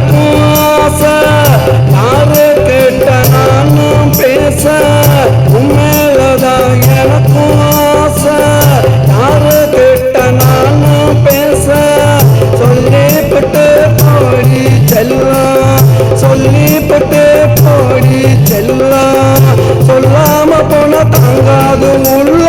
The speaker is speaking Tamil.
ஆசை யாரு கேட்ட நானும் பேச உண்மையிலதான் எனக்கும் ஆசை. யாரு கேட்ட நானும் பேச சொல்லிப்பட்டு போடி செல்லம் சொல்லிப்பட்டு போடி செல்லம் சொல்லாம போன தாங்காது உள்ள